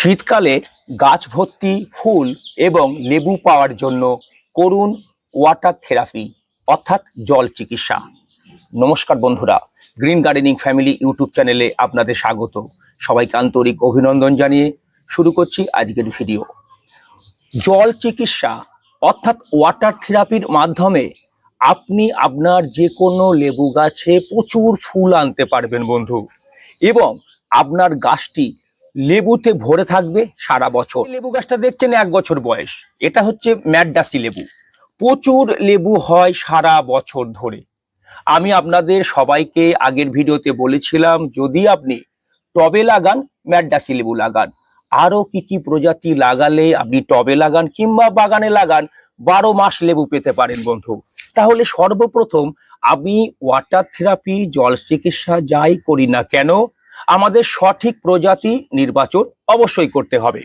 শীতকালে গাছ ভর্তি ফুল এবং লেবু পাওয়ার জন্য করুন ওয়াটার থেরাপি, অর্থাৎ জল চিকিৎসা। নমস্কার বন্ধুরা, গ্রিন গার্ডেনিং ফ্যামিলি ইউটিউব চ্যানেলে আপনাদের স্বাগত। সবাইকে আন্তরিক অভিনন্দন জানিয়ে শুরু করছি আজকের ভিডিও। জল চিকিৎসা, অর্থাৎ ওয়াটার থেরাপির মাধ্যমে আপনি আপনার যে কোনো লেবু গাছে প্রচুর ফুল আনতে পারবেন বন্ধু। এবং আপনার গাছটি লেবুতে ভরে থাকবে সারা বছর। লেবু গাছটা দেখছেন এক বছর বয়স। এটা হচ্ছে ম্যাডাসি লেবু। প্রচুর লেবু হয় সারা বছর ধরে। আমি আপনাদের সবাইকে আগের ভিডিওতে বলেছিলাম, যদি আপনি টবে লাগান ম্যাডাসি লেবু লাগান। আরও কি কি প্রজাতি লাগালে আপনি টবে লাগান কিংবা বাগানে লাগান, বারো মাস লেবু পেতে পারেন বন্ধু। তাহলে সর্বপ্রথম আমি ওয়াটার থেরাপি জল চিকিৎসা যাই করি না কেন আমাদের সঠিক প্রজাতি নির্বাচন অবশ্যই করতে হবে।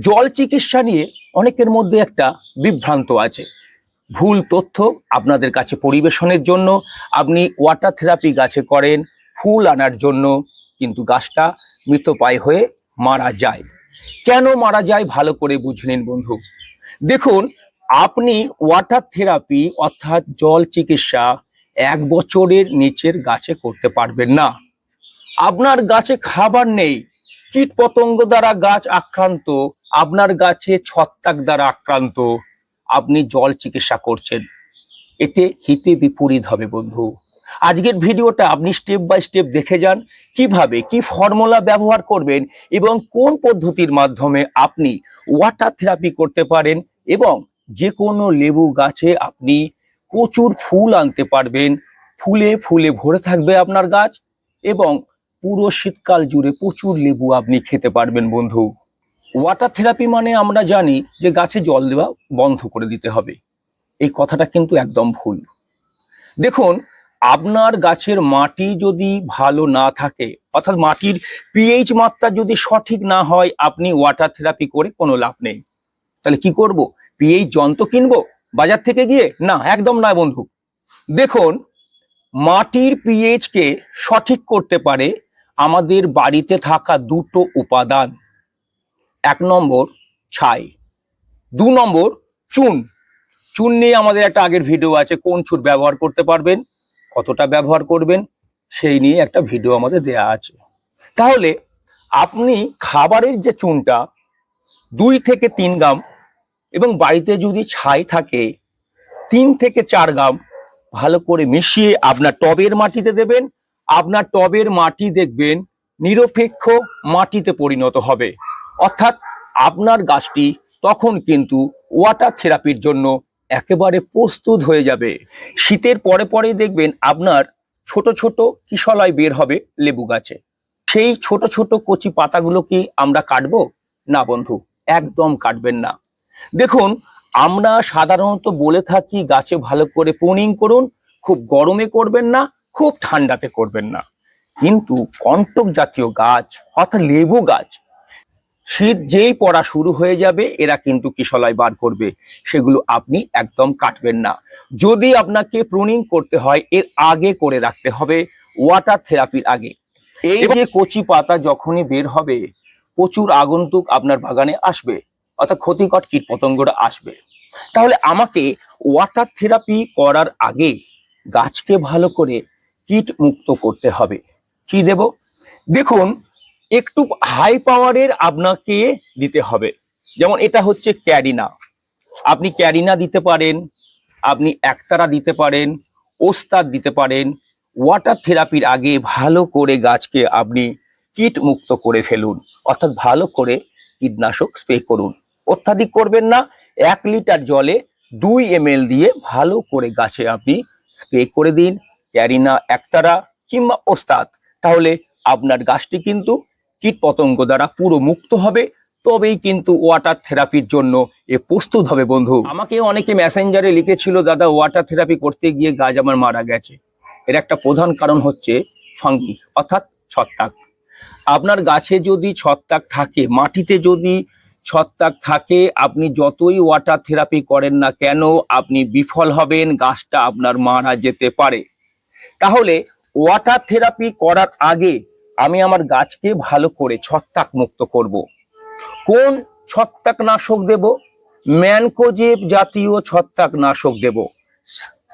জল চিকিৎসা নিয়ে অনেকের মধ্যে একটা বিভ্রান্ত আছে। ভুল তথ্য আপনাদের কাছে পরিবেশনের জন্য, আপনি ওয়াটার থেরাপি গাছে করেন, ফুল আনার জন্য, কিন্তু গাছটা মৃতপায় হয়ে মারা যায়। কেন মারা যায় ভালো করে বুঝে নিন বন্ধু। দেখুন, আপনি ওয়াটার থেরাপি অর্থাৎ জল চিকিৎসা এক বছরের নিচের গাছে করতে পারবেন না। আপনার গাছে খাবার নেই। কীট পতঙ্গ দ্বারা গাছ আক্রান্ত, আপনার গাছে ছত্রাক দ্বারা আক্রান্ত। আপনি জল চিকিৎসা করছেন। এতে হিতে বিপরীত হবে বন্ধু। আজকের ভিডিওটা আপনি স্টেপ বাই স্টেপ দেখে যান, কীভাবে, কি ফর্মুলা ব্যবহার করবেন এবং কোন পদ্ধতির মাধ্যমে আপনি ওয়াটার থেরাপি করতে পারেন এবং যে কোনো লেবু গাছে আপনি প্রচুর ফুল আনতে পারবেন। ফুলে ফুলে ভরে থাকবে আপনার গাছ এবং পুরো শীতকাল জুড়ে প্রচুর লেবু আপনি খেতে পারবেন বন্ধু। ওয়াটার থেরাপি মানে আমরা জানি যে গাছে জল দেওয়া বন্ধ করে দিতে হবে। এই কথাটা কিন্তু একদম ভুল। দেখুন, আপনার গাছের মাটি যদি ভালো না থাকে, অর্থাৎ মাটির পিএইচ মাত্রা যদি সঠিক না হয়, আপনি ওয়াটার থেরাপি করে কোনো লাভ নেই। তাহলে কি করব? পিএইচ যন্ত্র কিনবো? বাজার থেকে গিয়ে? না, একদম নয় বন্ধু। দেখুন, মাটির পিএইচকে সঠিক করতে পারে আমাদের বাড়িতে থাকা দুটো উপাদান। এক নম্বর ছাই, দু নম্বর চুন। চুন নিয়ে আমাদের একটা আগের ভিডিও আছে, কোন চুন ব্যবহার করতে পারবেন, কতটা ব্যবহার করবেন, সেই নিয়ে একটা ভিডিও আমাদের দেয়া আছে। তাহলে আপনি খাবারের যে চুনটা, দুই থেকে তিন গ্রাম এবং বাড়িতে যদি ছাই থাকে, তিন থেকে চার গ্রাম ভালো করে মিশিয়ে আপনার টবের মাটিতে দেবেন আপনার টবের মাটি দেখবেন নিরপেক্ষ মাটিতে পরিণত হবে। অর্থাৎ আপনার গাছটি তখন কিন্তু ওয়াটার থেরাপির জন্য একেবারে প্রস্তুত হয়ে যাবে। শীতের পরে পরেই দেখবেন আপনার ছোট ছোট কিশলয় বের হবে লেবু গাছে। সেই ছোট ছোট কচি পাতাগুলো কি আমরা কাটব? না বন্ধু, একদম কাটবেন না। দেখুন, আমরা সাধারণত বলে থাকি গাছে ভালো করে পুনিং করুন, খুব গরমে করবেন না খুব ঠান্ডাতে করবেন না। কিন্তু কন্টক জাতীয় গাছ অর্থাৎ লেবু গাছ শীত যেই পড়া শুরু হয়ে যাবে এরা কিন্তু কিশলায় বার করবে। সেগুলো আপনি একদম কাটবেন না। যদি আপনাকে প্রুনিং করতে হয় এর আগে করে রাখতে হবে ওয়াটার থেরাপির আগে। এই যে কচি পাতা যখনই বের হবে প্রচুর আগন্তুক আপনার বাগানে আসবে অর্থাৎ ক্ষতিকর কীট পতঙ্গরা আসবে। তাহলে আমাকে ওয়াটার থেরাপি করার আগে গাছকে ভালো করে কীট মুক্ত করতে হবে। কি দেব? দেখুন, একটু হাই পাওয়ারের আপনাকে দিতে হবে। যেমন এটা হচ্ছে ক্যারিনা। আপনি ক্যারিনা দিতে পারেন, আপনি একতারা দিতে পারেন, ওস্তাদ দিতে পারেন। ওয়াটার থেরাপির আগে ভালো করে গাছকে আপনি কীট মুক্ত করে ফেলুন। অর্থাৎ ভালো করে কীটনাশক স্প্রে করুন। অত্যাধিক করবেন না, এক লিটার জলে দুই এম দিয়ে ভালো করে গাছে আপনি স্প্রে করে দিন। ক্যারিনা একতারা কিংবা ওস্তাদ, তাহলে আপনার গাছটি কিন্তু কীট পতঙ্গ দ্বারা পুরো মুক্ত হবে। তবেই কিন্তু ওয়াটার থেরাপির জন্য এ প্রস্তুত হবে বন্ধু। আমাকে অনেকে মেসেঞ্জারে লিখেছিল, দাদা ওয়াটার থেরাপি করতে গিয়ে গাছ আমার মারা গেছে। এর একটা প্রধান কারণ হচ্ছে ফাঙ্গি অর্থাৎ ছত্রাক। আপনার গাছে যদি ছত্রাক থাকে, মাটিতে যদি ছত্রাক থাকে, আপনি যতই ওয়াটার থেরাপি করেন না কেন, আপনি বিফল হবেন, গাছটা আপনার মারা যেতে পারে। তাহলে ওয়াটার থেরাপি করার আগে আমি আমার গাছকে ভালো করে ছত্রাক মুক্ত করব। কোন ছত্রাকনাশক দেব? ম্যানকোজেব জাতীয় ছত্রাকনাশক দেব।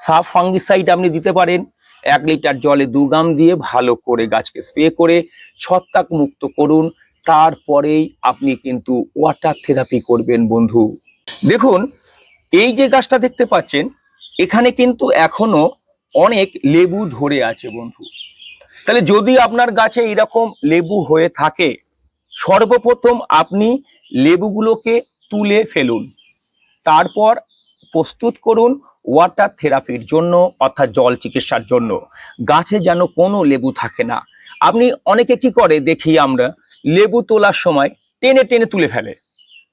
সাব ফাঙ্গিসাইড আপনি দিতে পারেন। এক লিটার জলে দু গ্রাম দিয়ে ভালো করে গাছকে স্প্রে করে ছত্রাক মুক্ত করুন। তারপরেই আপনি কিন্তু ওয়াটার থেরাপি করবেন বন্ধু। দেখুন, এই যে গাছটা দেখতে পাচ্ছেন, এখানে কিন্তু এখনও অনেক লেবু ধরে আছে বন্ধু। তাহলে যদি আপনার গাছে এরকম লেবু হয়ে থাকে, সর্বপ্রথম আপনি লেবুগুলোকে তুলে ফেলুন। তারপর প্রস্তুত করুন ওয়াটার থেরাপির জন্য, অর্থাৎ জল চিকিৎসার জন্য। গাছে যেন কোনো লেবু থাকে না। আপনি অনেকে কি করে দেখি আমরা, লেবু তোলার সময় টেনে টেনে তুলে ফেলে।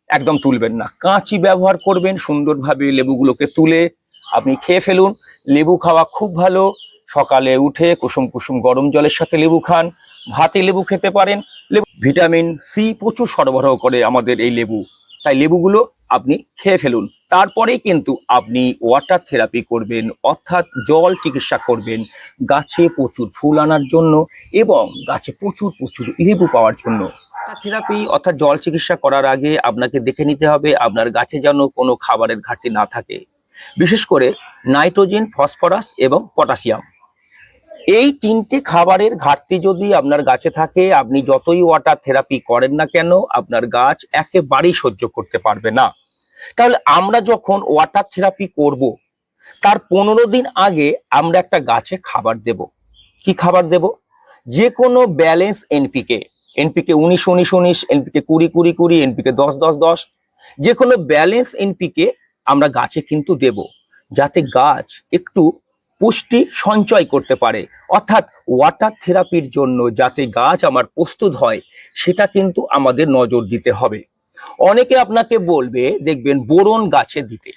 একদম তুলবেন না। কাঁচি ব্যবহার করবেন সুন্দরভাবে লেবুগুলোকে তুলে আপনি খেয়ে ফেলুন। লেবু খাওয়া খুব ভালো। সকালে উঠে কুসুম কুসুম গরম জলের সাথে লেবু খান। ভাতে লেবু খেতে পারেন। লেবু ভিটামিন সি প্রচুর সরবরাহ করে আমাদের এই লেবু। তাই লেবুগুলো আপনি খেয়ে ফেলুন। তারপরেই কিন্তু আপনি ওয়াটার থেরাপি করবেন, অর্থাৎ জল চিকিৎসা করবেন। গাছে প্রচুর ফুল আনার জন্য এবং গাছে প্রচুর প্রচুর লেবু পাওয়ার জন্য। থেরাপি অর্থাৎ জল চিকিৎসা করার আগে আপনাকে দেখে নিতে হবে আপনার গাছে যেন কোনো খাবারের ঘাটতি না থাকে। বিশেষ করে নাইট্রোজেন, ফসফরাস এবং পটাশিয়াম। এই তিনটে খাবারের ঘাটতি যদি আপনার গাছে থাকে, আপনি যতই ওয়াটার থেরাপি করেন না কেন, আপনার গাছ একেবারেই সহ্য করতে পারবে না। তাহলে আমরা যখন ওয়াটার থেরাপি করব, তার পনেরো দিন আগে আমরা একটা গাছে খাবার দেব। কি খাবার দেব? যে কোনো ব্যালেন্স এনপিকে এনপিকে উনিশ উনিশ উনিশ এনপিকে কুড়ি কুড়ি কুড়ি এনপিকে দশ দশ দশ যে কোনো ব্যালেন্স এনপিকে আমরা গাছে কিন্তু দেব, যাতে গাছ একটু পুষ্টি সঞ্চয় করতে পারে। অর্থাৎ ওয়াটার থেরাপির জন্য যাতে গাছ আমার প্রস্তুত হয়, সেটা কিন্তু আমাদের নজর দিতে হবে। অনেকে আপনাকে বলবে, দেখবেন বোরন গাছে দিতে।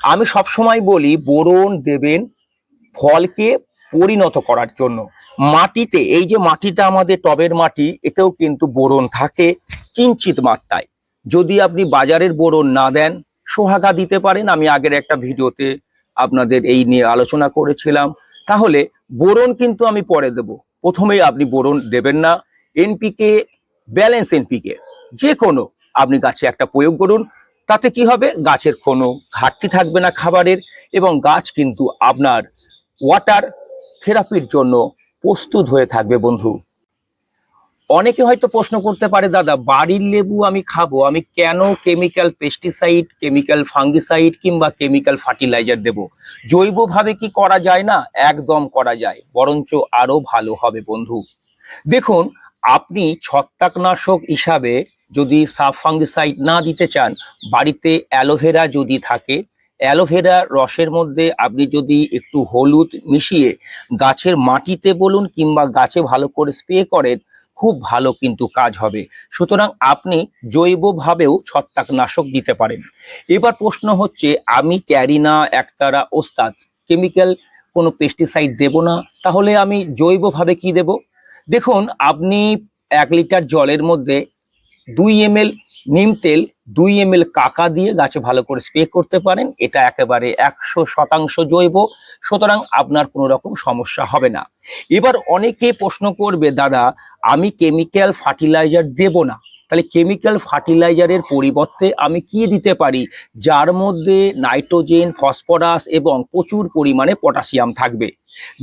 আমি সবসময় বলি, বোরন দেবেন ফলকে পরিণত করার জন্য। মাটিতে, এই যে মাটিটা আমাদের টবের মাটি, এতেও কিন্তু বোরন থাকে, কিঞ্চিত মাত্রায়। যদি আপনি বাজারের বোরন না দেন সোহাগা দিতে পারেন। আমি আগের একটা ভিডিওতে আপনাদের এই নিয়ে আলোচনা করেছিলাম। তাহলে বোরন কিন্তু আমি পরে দেব। প্রথমেই আপনি বোরন দেবেন না। এনপিকে ব্যালেন্স এনপিকে যে কোনো আপনি গাছে একটা প্রয়োগ করুন। তাতে কি হবে? গাছের কোনো ঘাটতি থাকবে না খাবারের এবং গাছ কিন্তু আপনার ওয়াটার থেরাপির জন্য প্রস্তুত হয়ে থাকবে বন্ধু। অনেকে হয়তো প্রশ্ন করতে পারে, দাদা, বাড়ির লেবু আমি খাব, আমি কেন কেমিক্যাল পেস্টিসাইড কেমিক্যাল ফাঙ্গিসাইড কিংবা কেমিক্যাল ফার্টিলাইজার দেব? জৈবভাবে কি করা যায় না? একদম করা যায়, বরঞ্চ আরও ভালো হবে বন্ধু। দেখুন, আপনি ছত্রাকনাশক হিসাবে যদি সাব ফাঙ্গিসাইড না দিতে চান, বাড়িতে অ্যালোভেরা যদি থাকে অ্যালোভেরা রসের মধ্যে আপনি যদি একটু হলুদ মিশিয়ে গাছের মাটিতে বলুন কিংবা গাছে ভালো করে স্প্রে করেন, খুব ভালো কিন্তু কাজ হবে। সুতরাং আপনি জৈবভাবেও ছত্রাকনাশক দিতে পারেন। এবার প্রশ্ন হচ্ছে, আমি ক্যারিনা, একতারা, ওস্তাদ, কেমিক্যাল কোনো পেস্টিসাইড দেব না? তাহলে আমি জৈবভাবে কি দেব? দেখুন, আপনি এক লিটার জলের মধ্যে দুই এম নিম তেল দুই এম কাকা দিয়ে গাছে ভালো করে স্প্রে করতে পারেন। এটা একেবারে একশো শতাংশ জৈব, সুতরাং আপনার কোনো রকম সমস্যা হবে না। এবার অনেকে প্রশ্ন করবে, দাদা, আমি কেমিক্যাল ফার্টিলাইজার দেব না। তাহলে কেমিক্যাল ফার্টিলাইজারের পরিবর্তে আমি কি দিতে পারি? যার মধ্যে নাইট্রোজেন, ফসফরাস এবং প্রচুর পরিমাণে পটাশিয়াম থাকবে।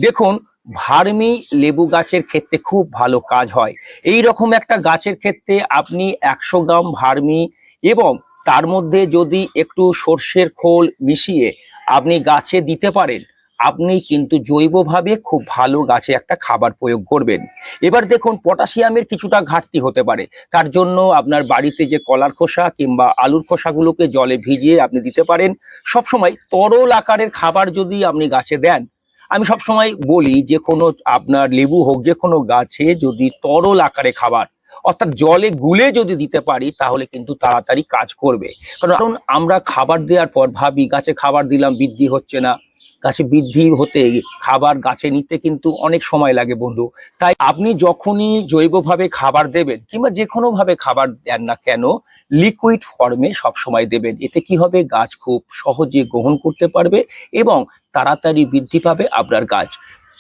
দেখুন, ভার্মি লেবু গাছের ক্ষেত্রে খুব ভালো কাজ হয়। এই রকম একটা গাছের ক্ষেত্রে আপনি একশো গ্রাম ভার্মি এবং তার মধ্যে যদি একটু সর্ষের খোল মিশিয়ে আপনি গাছে দিতে পারেন, আপনি কিন্তু জৈবভাবে খুব ভালো গাছে একটা খাবার প্রয়োগ করবেন। এবার দেখুন, পটাশিয়ামের কিছুটা ঘাটতি হতে পারে। তার জন্য আপনার বাড়িতে যে কলার খোসা কিংবা আলুর খোসাগুলোকে জলে ভিজিয়ে আপনি দিতে পারেন। সবসময় তরল আকারের খাবার যদি আপনি গাছে দেন, আমি সবসময় বলি যে কোনো আপনার লেবু হোক, যে কোনো গাছে যদি তরল আকারে খাবার অর্থাৎ জলে গুলে যদি দিতে পারি, তাহলে কিন্তু তাড়াতাড়ি কাজ করবে। কারণ আমরা খাবার দেওয়ার পর ভাবি, গাছে খাবার দিলাম, বৃদ্ধি হচ্ছে না। গাছে বৃদ্ধি হতে খাবার গাছে নিতে কিন্তু অনেক সময় লাগে বন্ধু। তাই আপনি যখনই জৈবভাবে খাবার দেবেন, কিংবা যে কোনো ভাবে খাবার দেন না কেন লিকুইড ফর্মে সব সময় দেবেন। এতে কি হবে? গাছ খুব সহজে গ্রহণ করতে পারবে এবং তাড়াতাড়ি বৃদ্ধি পাবে আপনার গাছ।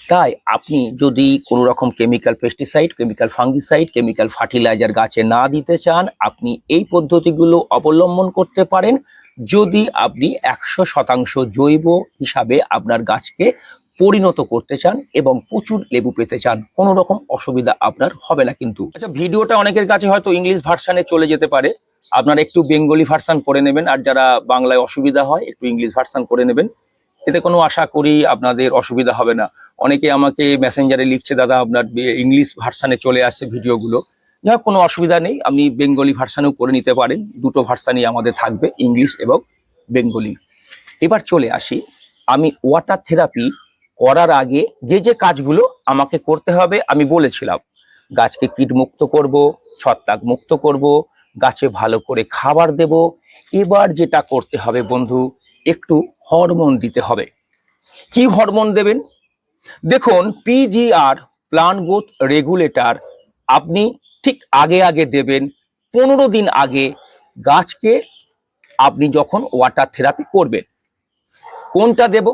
তাই আপনি যদি কোনো রকম chemical pesticide chemical fungicide chemical fertiliser গাছে না দিতে চান, আপনি এই পদ্ধতিগুলো অবলম্বন করতে পারেন। যদি আপনি একশো শতাংশ জৈব হিসাবে আপনার গাছকে পরিণত করতে চান এবং প্রচুর লেবু পেতে চান, কোনো রকম অসুবিধা আপনার হবে না কিন্তু। আচ্ছা ভিডিওটা অনেকের কাছে হয়তো ইংলিশ ভার্সানে চলে যেতে পারে। আপনারা একটু বেঙ্গলি ভার্সান করে নেবেন, আর যারা বাংলায় অসুবিধা হয়, একটু ইংলিশ ভার্সান করে নেবেন। এতে কোনো আশা করি আপনাদের অসুবিধা হবে না। অনেকে আমাকে মেসেঞ্জারে লিখছে দাদা আপনার ইংলিশ ভার্সানে চলে আসছে ভিডিওগুলো হোক, কোনো অসুবিধা নেই। আপনি বেঙ্গলি ভার্সানেও করে নিতে পারেন। দুটো ভার্সানই আমাদের থাকবে ইংলিশ এবং বেঙ্গলি এবার চলে আসি। আমি ওয়াটার থেরাপি করার আগে যে যে কাজগুলো আমাকে করতে হবে আমি বলেছিলাম। গাছকে কীট মুক্ত করব ছত্রাক মুক্ত করব গাছে ভালো করে খাবার দেব। এবার যেটা করতে হবে বন্ধু একটু হরমোন দিতে হবে। কি হরমোন দেবেন? দেখুন পিজিআর প্লান গ্রোথ রেগুলেটর আপনি ঠিক আগে আগে দেবেন, পনেরো দিন আগে গাছকে আপনি যখন ওয়াটার থেরাপি করবেন। কোনটা দেব?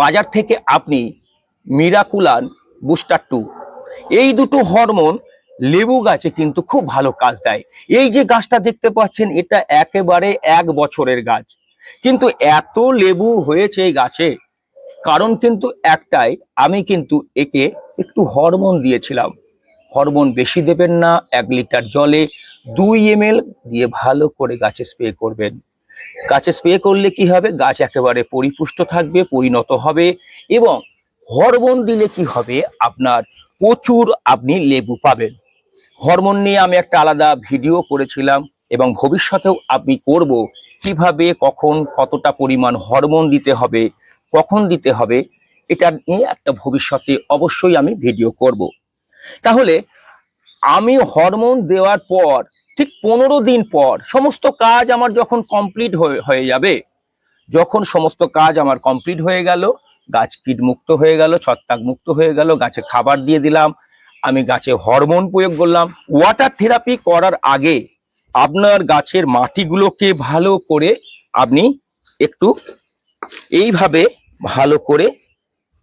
বাজার থেকে আপনি মিরাকুলান বুস্টার টু এই দুটো হরমোন লেবু গাছে কিন্তু খুব ভালো কাজ দেয়। এই যে গাছটা দেখতে পাচ্ছেন, এটা একেবারে এক বছরের গাছ। কিন্তু এত লেবু হয়েছে এই গাছে। কারণ কিন্তু একটাই, আমি কিন্তু একে একটু হরমোন দিয়েছিলাম। হরমোন বেশি দেবেন না, এক লিটার জলে দুই এম দিয়ে ভালো করে গাছে স্প্রে করবেন। গাছে স্প্রে করলে কি হবে? গাছ একেবারে পরিপুষ্ট থাকবে, পরিণত হবে এবং হরমোন দিলে কি হবে? আপনার প্রচুর আপনি লেবু পাবেন। হরমোন নিয়ে আমি একটা আলাদা ভিডিও করেছিলাম এবং ভবিষ্যতেও আমি করব কীভাবে, কখন, কতটা পরিমাণ হরমোন দিতে হবে, কখন দিতে হবে, এটা নিয়ে একটা ভবিষ্যতে অবশ্যই আমি ভিডিও করব। তাহলে, আমি হরমোন দেওয়ার পর, ঠিক পনেরো দিন পর, সমস্ত কাজ আমার যখন কমপ্লিট হয়ে যাবে, যখন সমস্ত কাজ আমার কমপ্লিট হয়ে গেল, গাছ কীট মুক্ত হয়ে গেল ছত্রাক মুক্ত হয়ে গেল, গাছে খাবার দিয়ে দিলাম, আমি গাছে হরমোন প্রয়োগ করলাম ওয়াটার থেরাপি করার আগে আপনার গাছের মাটিগুলোকে ভালো করে আপনি একটু এইভাবে ভালো করে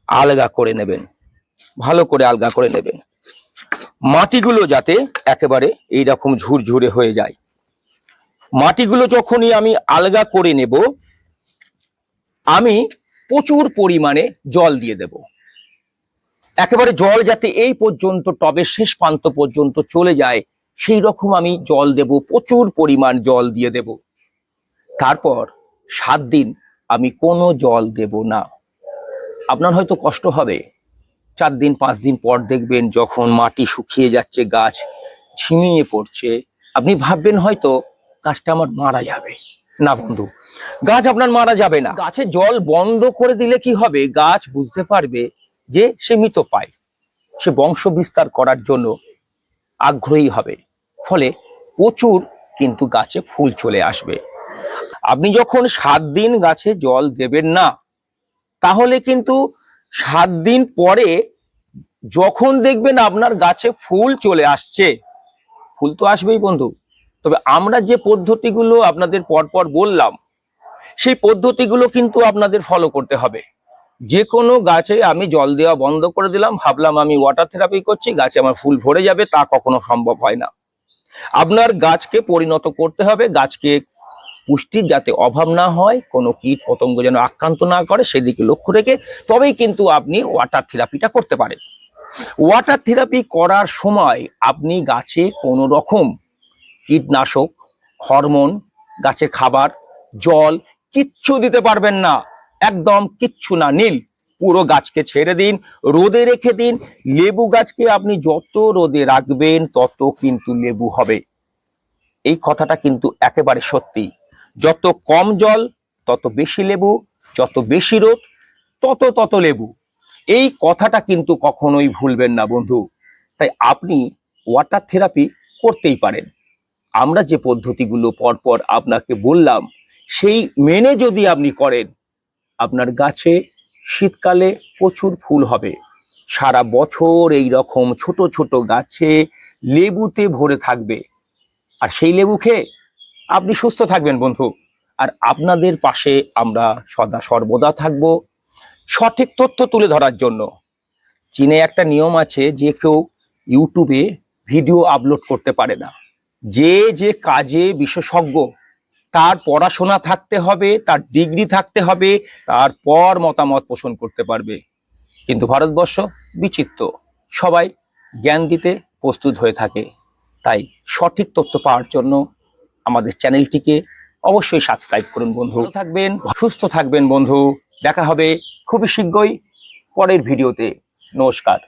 আলগা করে নেবেন। ভালো করে আলগা করে নেবেন। মাটিগুলো যাতে একেবারে এইরকম ঝুরঝুরে হয়ে যায়। মাটিগুলো যখনই আমি আলগা করে নেব, আমি প্রচুর পরিমাণে জল দিয়ে দেব। একেবারে জল যাতে এই পর্যন্ত টবের শেষ প্রান্ত পর্যন্ত চলে যায় সেই রকম আমি জল দেব, প্রচুর পরিমাণ জল দিয়ে দেব। তারপর সাত দিন আমি কোনো জল দেব না। আপনার হয়তো কষ্ট হবে। চার দিন, পাঁচ দিন পর দেখবেন যখন মাটি শুকিয়ে যাচ্ছে, গাছ ঝিমিয়ে পড়ছে। আপনি ভাববেন হয়তো, গাছটা আমার মারা যাবে। না বন্ধু, গাছ আপনার মারা যাবে না। গাছে জল বন্ধ করে দিলে কি হবে? গাছ বুঝতে পারবে যে সে মৃত পায়। সে বংশ বিস্তার করার জন্য আগ্রহী হবে। ফলে প্রচুর কিন্তু গাছে ফুল চলে আসবে। আপনি যখন সাত দিন গাছে জল দেবেন না, তাহলে কিন্তু সাত দিন পরে যখন দেখবেন আপনার গাছে ফুল চলে আসছে, ফুল তো আসবেই বন্ধু। তবে আমরা যে পদ্ধতিগুলো আপনাদের পরপর বললাম, সেই পদ্ধতিগুলো কিন্তু আপনাদের ফলো করতে হবে। যে কোনো গাছে আমি জল দেওয়া বন্ধ করে দিলাম, ভাবলাম আমি ওয়াটার থেরাপি করছি, গাছে আমার ফুল ভরে যাবে, তা কখনো সম্ভব হয় না। আপনার গাছকে পরিণত করতে হবে, গাছকে পুষ্টির যাতে অভাব না হয়, কোনো কীট পতঙ্গ যেন আক্রান্ত না করে, সেদিকে লক্ষ্য রেখে তবেই কিন্তু আপনি ওয়াটার থেরাপিটা করতে পারেন। ওয়াটার থেরাপি করার সময় আপনি গাছে কোনো রকম কীটনাশক, হরমোন, গাছে খাবার, জল কিচ্ছু দিতে পারবেন না। একদম কিচ্ছু না, নীল। পুরো গাছকে ছেড়ে দিন, রোদে রেখে দিন। লেবু গাছকে আপনি যত রোদে রাখবেন, তত কিন্তু লেবু হবে। এই কথাটা কিন্তু একেবারে সত্যি। যত কম জল, তত বেশি লেবু, যত বেশি রোদ, তত তত লেবু। এই কথাটা কিন্তু কখনোই ভুলবেন না, বন্ধু। তাই আপনি ওয়াটার থেরাপি করতেই পারেন। আমরা যে পদ্ধতিগুলো পরপর আপনাকে বললাম, সেই মেনে যদি আপনি করেন আপনার গাছে শীতকালে প্রচুর ফুল হবে। সারা বছর এই রকম ছোট ছোট গাছে লেবুতে ভরে থাকবে। আর সেই লেবু খেয়ে আপনি সুস্থ থাকবেন বন্ধু। আর আপনাদের পাশে আমরা সদা সর্বদা থাকব সঠিক তথ্য তুলে ধরার জন্য। চীনে একটা নিয়ম আছে যে কেউ ইউটিউবে ভিডিও আপলোড করতে পারে না। যে যে কাজে বিশেষজ্ঞ তার পড়াশোনা থাকতে হবে, তার ডিগ্রি থাকতে হবে, তারপর মতামত পোষণ করতে পারবে। কিন্তু ভারতবর্ষ বিচিত্র, সবাই জ্ঞান দিতে প্রস্তুত হয়ে থাকে। তাই সঠিক তথ্য পাওয়ার জন্য আমাদের চ্যানেলটিকে অবশ্যই সাবস্ক্রাইব করুন বন্ধু। থাকবেন, সুস্থ থাকবেন বন্ধু। দেখা হবে খুবই শীঘ্রই পরের ভিডিওতে। নমস্কার।